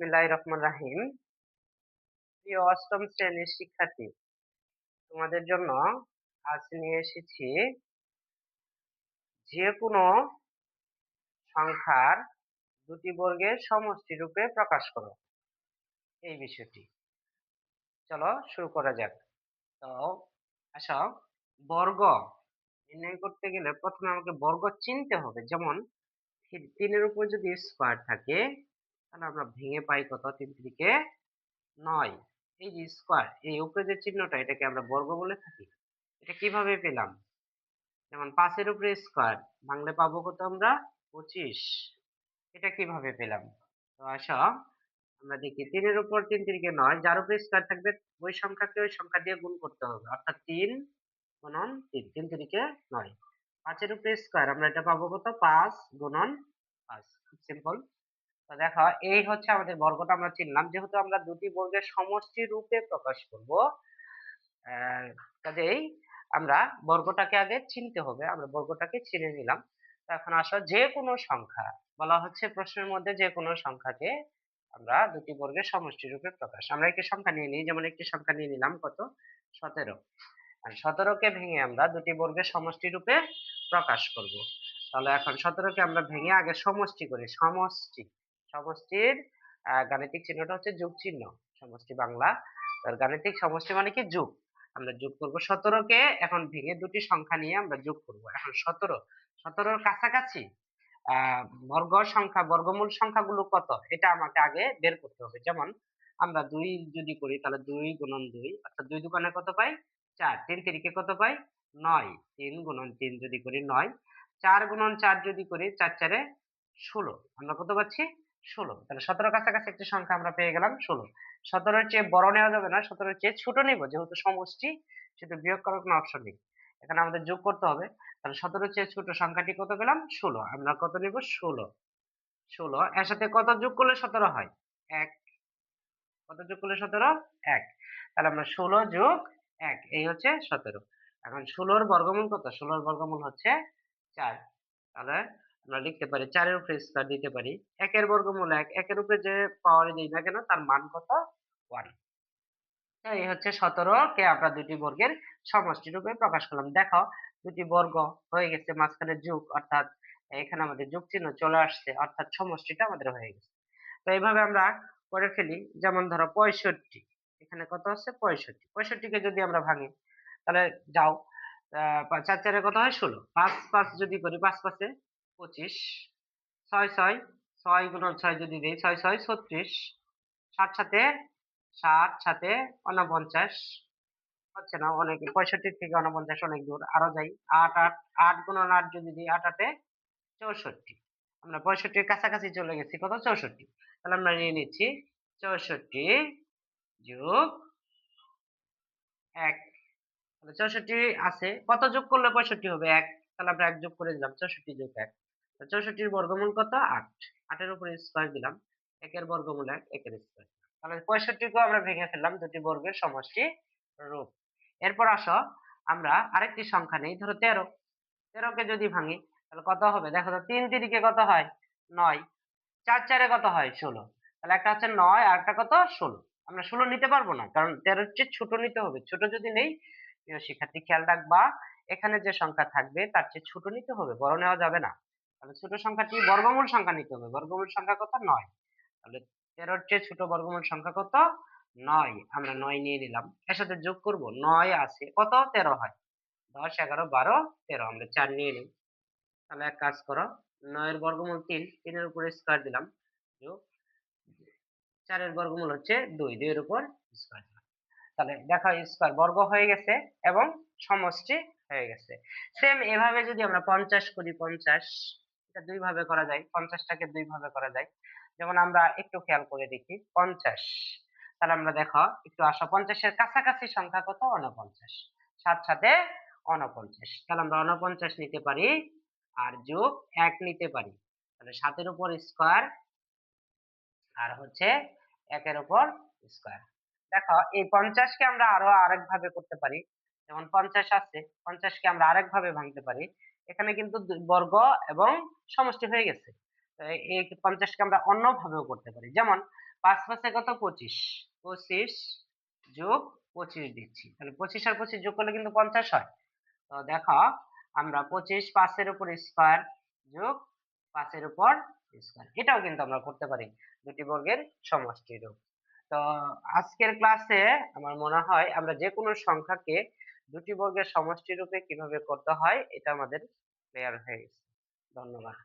বিসমিল্লাহ সংখ্যার দুটি বর্গের সমষ্টি রূপে প্রকাশ করো। এই বিষয়টি। চলো শুরু করা যাক। তো, আসো। বর্গ নির্ণয় করতে গেলে প্রথমে আমাকে বর্গ চিনতে হবে। যেমন, তিনের উপর যদি স্কোয়ার থাকে তাহলে আমরা ভেঙে পাই কত তিন তিরিকে নয়। এই যে স্কোয়ার এই উপরে যে চিহ্নটা, এটাকে আমরা বর্গ বলে থাকি। এটা কীভাবে পেলাম? যেমন পাঁচের উপরে স্কোয়ার ভাঙলে পাবো কত আমরা? পঁচিশ। এটা কীভাবে পেলাম? তো আসা, আমরা দেখি তিনের উপর তিন তিরিকে নয়, যার উপরে স্কোয়ার থাকবে, ওই সংখ্যাকে ওই সংখ্যা দিয়ে গুণ করতে হবে। অর্থাৎ তিন গুণন তিন তিন তিরিকে নয়। পাঁচের উপরে স্কোয়ার আমরা এটা পাবো কত? পাঁচ গুণন পাঁচ। খুব সিম্পল তো দেখো, এই হচ্ছে আমাদের বর্গটা আমরা চিনলাম। যেহেতু আমরা দুটি বর্গের সমষ্টি রূপে প্রকাশ করব কাজেই আমরা বর্গটাকে আগে চিনতে হবে। আমরা বর্গটাকে চিনে নিলাম। এখন আসো, যে কোনো সংখ্যা, বলা হচ্ছে প্রশ্নের মধ্যে যে কোনো সংখ্যাকে আমরা দুটি বর্গের সমষ্টি রূপে প্রকাশ আমরা একটি সংখ্যা নিয়ে নিই, যেমন একটি সংখ্যা নিয়ে নিলাম কত? সতেরো। সতেরোকে ভেঙে আমরা দুটি বর্গের সমষ্টি রূপে প্রকাশ করব। তাহলে এখন সতেরোকে আমরা ভেঙে আগে সমষ্টি করি, সমষ্টি। সমষ্টির গাণিতিক চিহ্নটা হচ্ছে যোগ চিহ্ন, সমষ্টি বাংলা। আর গাণিতিক সমষ্টি মানে কি? যোগ। আমরা যোগ করব সতেরোকে এখন ভেঙে দুটি সংখ্যা নিয়ে আমরা যোগ করব। এখন সতেরো, সতেরোর কাছাকাছি বর্গ সংখ্যা, বর্গমূল সংখ্যাগুলো কত? এটা আমাকে আগে বের করতে হবে। যেমন আমরা দুই যদি করি, তাহলে দুই গুণন দুই, অর্থাৎ দুই দোকানে কত পাই? চার। তিন তিরিকে কত পাই? নয়। তিন গুণন তিন যদি করি, নয়। চার গুণন চার যদি করি, চার চারে ষোলো। আমরা কত পাচ্ছি? ষোলো। তাহলে সতেরো কাছাকাছি একটি সংখ্যা আমরা পেয়ে গেলাম ষোলো। সতেরোর চেয়ে বড় নেওয়া যাবে না, সতেরোর চেয়ে ছোট নিব, যেহেতু সমষ্টি, সেহেতু বিয়োগ করার কোনো অপশন নেই। এখানে আমাদের যোগ করতে হবে। তাহলে সতেরোর চেয়ে ছোট সংখ্যাটি কত পেলাম? ষোলো। আমরা কত নিব? ষোলো। ষোলো। এর সাথে কত যোগ করলে সতেরো হয়? এক। কত যোগ করলে সতেরো? এক। তাহলে আমরা ষোলো যোগ এক, এই হচ্ছে সতেরো। এখন ষোলোর বর্গমূল কত? ষোলোর বর্গমূল হচ্ছে চার। তাহলে আমরা লিখতে পারি, চারের উপরে স্কোয়ার দিতে পারি। একের বর্গমূল এক, একের উপরে যে পাওয়ার দিই না কেন, তার মান কত? ওয়ান এই হচ্ছে সতেরো, কে আমরা দুটি বর্গের সমষ্টি রূপে প্রকাশ করলাম। দেখো দুটি বর্গ হয়ে গেছে মাঝখানে যুগ, অর্থাৎ এখানে আমাদের যুগ চিহ্ন চলে আসছে, অর্থাৎ সমষ্টিটা আমাদের হয়ে গেছে। তো এইভাবে আমরা করে ফেলি, যেমন ধরো পঁয়ষট্টি, এখানে কত আছে? পঁয়ষট্টি। পঁয়ষট্টিকে যদি আমরা ভাঙি, তাহলে যাও চার চারে কত হয়? ষোলো। পাঁচ পাঁচ যদি করি, পাঁচ পাঁচে পঁচিশ, ছয় ছয় ছয় গুণ ছয় যদি দিই, ছয় ছয়, ছত্রিশ, সাত সাথে ষাট সাথে উনপঞ্চাশ, হচ্ছে না? অনেক, পঁয়ষট্টি থেকে উনপঞ্চাশ অনেক দূর, আরও যাই, আট আট আট গুণ আট যদি দিই, আট, আটে চৌষট্টি। আমরা পঁয়ষট্টির কাছাকাছি চলে গেছি, কত? চৌষট্টি। তাহলে আমরা নিয়ে নিচ্ছি, চৌষট্টি যোগ এক। তাহলে চৌষট্টি আছে, কত যোগ করলে পঁয়ষট্টি হবে? এক। তাহলে আমরা এক যোগ করে দিলাম, চৌষট্টি যোগ এক। চৌষট্টির বর্গমূল কত? আট। আটের উপরে স্কোয়ার দিলাম। একের বর্গমূল এক, একের স্কোয়ার তাহলে পঁয়ষট্টিকেও আমরা ভেঙে ফেললাম দুটি বর্গের সমষ্টি রূপ। এরপর আসো, আমরা আরেকটি সংখ্যা নেই, ধরো তেরো। তেরোকে যদি ভাঙি, তাহলে কত হবে? দেখো তো, তিন তিরিকে কত হয়? নয়। চার চারে কত হয়? ষোলো। তাহলে একটা হচ্ছে নয়, আর একটা কত? ষোলো। আমরা ষোলো নিতে পারব না, কারণ তেরোর চেয়ে ছোট নিতে হবে। ছোট যদি নেই শিক্ষার্থী, খেয়াল রাখবা, এখানে যে সংখ্যা থাকবে, তার চেয়ে ছোট নিতে হবে, বড় নেওয়া যাবে না। তাহলে ছোট সংখ্যাটি বর্গমূল সংখ্যা নিতে হবে। বর্গমূল সংখ্যা কত? নয়। তাহলে তেরোর চেয়ে ছোট বর্গমূল সংখ্যা কত? নয়। আমরা নয় নিয়ে নিলাম। এর সাথে যোগ করব। নয় আছে। কত? তেরো হয়। দশ, এগারো, বারো, তেরো। আমরা চার নিয়ে নিই। তাহলে এক কাজ করো। নয়ের বর্গমূল তিন। তিনের উপরে স্কোয়ার দিলাম। যোগ। চারের বর্গমূল হচ্ছে দুই। দুইয়ের উপর স্কোয়ার দিলাম। তাহলে দেখো স্কোয়ার বর্গ হয়ে গেছে এবং সমষ্টি হয়ে গেছে। সেম এভাবে যদি আমরা পঞ্চাশ করি, পঞ্চাশ দুই ভাবে করা যায় পঞ্চাশটাকে দুই ভাবে করা যায়। যেমন আমরা একটু খেয়াল করে দেখি, পঞ্চাশ। তাহলে আমরা দেখো, একটু আসো, পঞ্চাশের কাছাকাছি সংখ্যা কত? অনপঞ্চাশ সাত সাথে অনপঞ্চাশ তাহলে আমরা অনপঞ্চাশ নিতে পারি আর যোগ এক নিতে পারি। তাহলে সাতের উপর স্কোয়ার আর হচ্ছে একের উপর স্কোয়ার দেখো, এই পঞ্চাশকে আমরা আরও আরেক ভাবে করতে পারি। যেমন পঞ্চাশ আছে, পঞ্চাশকে আমরা আরেক ভাবে ভাঙতে পারি। এখানে কিন্তু বর্গ এবং সমষ্টি হয়ে গেছে। এই পঞ্চাশকে আমরা অন্যভাবেও করতে পারি। যেমন পাঁচ পাঁচে কত? পঁচিশ। পঁচিশ যোগ পঁচিশ দিচ্ছি। তাহলে পঁচিশ আর পঁচিশ যোগ করলে কিন্তু পঞ্চাশ হয়। তো দেখো, আমরা পঁচিশ পাঁচের উপর স্কোয়ার যোগ পাঁচের উপর স্কোয়ার। এটাও কিন্তু আমরা করতে পারি দুটি বর্গের সমষ্টি রূপ। তো আজকের ক্লাসে আমার মনে হয় আমরা যে কোনো সংখ্যাকে দুটি বর্গের সমষ্টি রূপে কীভাবে করতে হয় এটা আমাদের ক্লিয়ার হয়ে গেছে। ধন্যবাদ।